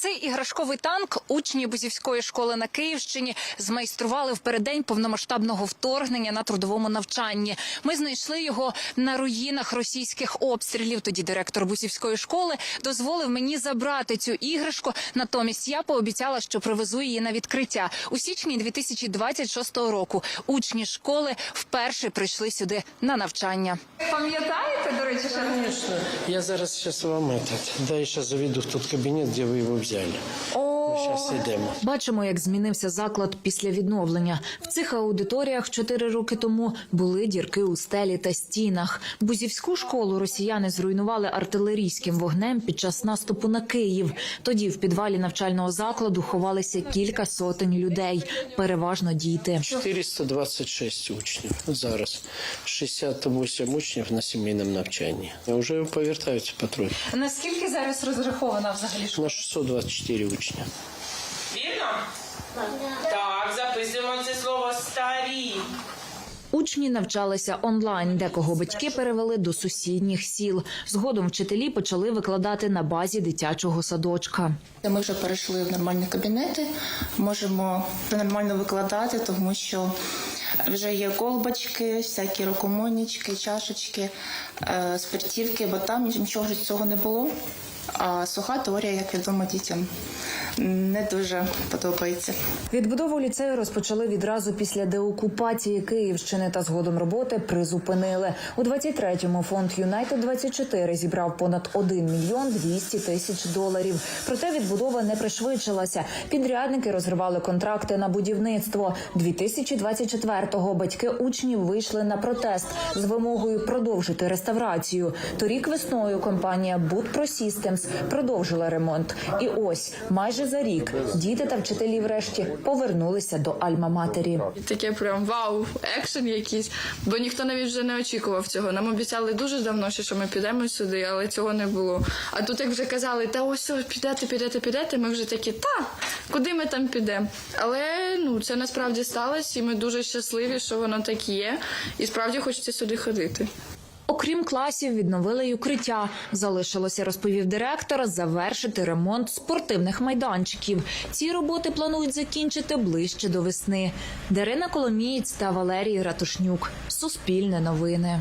Цей іграшковий танк учні Бузівської школи на Київщині змайстрували в переддень повномасштабного вторгнення на трудовому навчанні. Ми знайшли його на руїнах російських обстрілів. Тоді директор Бузівської школи дозволив мені забрати цю іграшку. Натомість я пообіцяла, що привезу її на відкриття у січні 2026 року. Учні школи вперше прийшли сюди на навчання. Пам'ятаєте, до речі, що Конечно. Я зараз сейчас вам этот. Да, я сейчас заведу в тот кабинет, где вы его взяли. Мы идем. Бачимо, як змінився заклад після відновлення. В цих аудиторіях чотири роки тому були дірки у стелі та стінах. Бузівську школу росіяни зруйнували артилерійським вогнем під час наступу на Київ. Тоді в підвалі навчального закладу ховалися кілька сотень людей, переважно діти. 426 учнів. Зараз 68 учнів на сімейному навчанні. Вже повертаються патруль. Наскільки зараз розрахована взагалі На 624 учня. Вірно? Так, записуємо це слово старі. Учні навчалися онлайн, декого батьки перевели до сусідніх сіл. Згодом вчителі почали викладати на базі дитячого садочка. Ми вже перейшли в нормальні кабінети, можемо нормально викладати, тому що вже є колбочки, всякі рукомойнички, чашечки, е, спиртівки, бо там нічого з цього не було. А суха теорія, як відомо дітям, не дуже подобається. Відбудову ліцею розпочали відразу після деокупації Київщини та згодом роботи призупинили. У 23-му фонд Юнайтед 24 зібрав понад 1 мільйон 200 тисяч доларів. Проте відбудова не пришвидшилася. Підрядники розривали контракти на будівництво. 2024-го батьки учнів вийшли на протест з вимогою продовжити реставрацію. Торік весною компанія Будпро Systems продовжила ремонт. І ось майже за рік діти та вчителі врешті повернулися до Альма-Матері. Таке прям вау, екшен якийсь, бо ніхто навіть вже не очікував цього. Нам обіцяли дуже давно, що ми підемо сюди, але цього не було. А тут як вже казали, та ось ось, підете, підете, підете. Ми вже такі, та куди ми там підемо? Але ну це насправді сталося, і ми дуже щасливі, що воно так є, і справді хочеться сюди ходити. Окрім класів, відновили й укриття. Залишилося, розповів директор, завершити ремонт спортивних майданчиків. Ці роботи планують закінчити ближче до весни. Дарина Коломієць та Валерій Ратушнюк. Суспільне новини.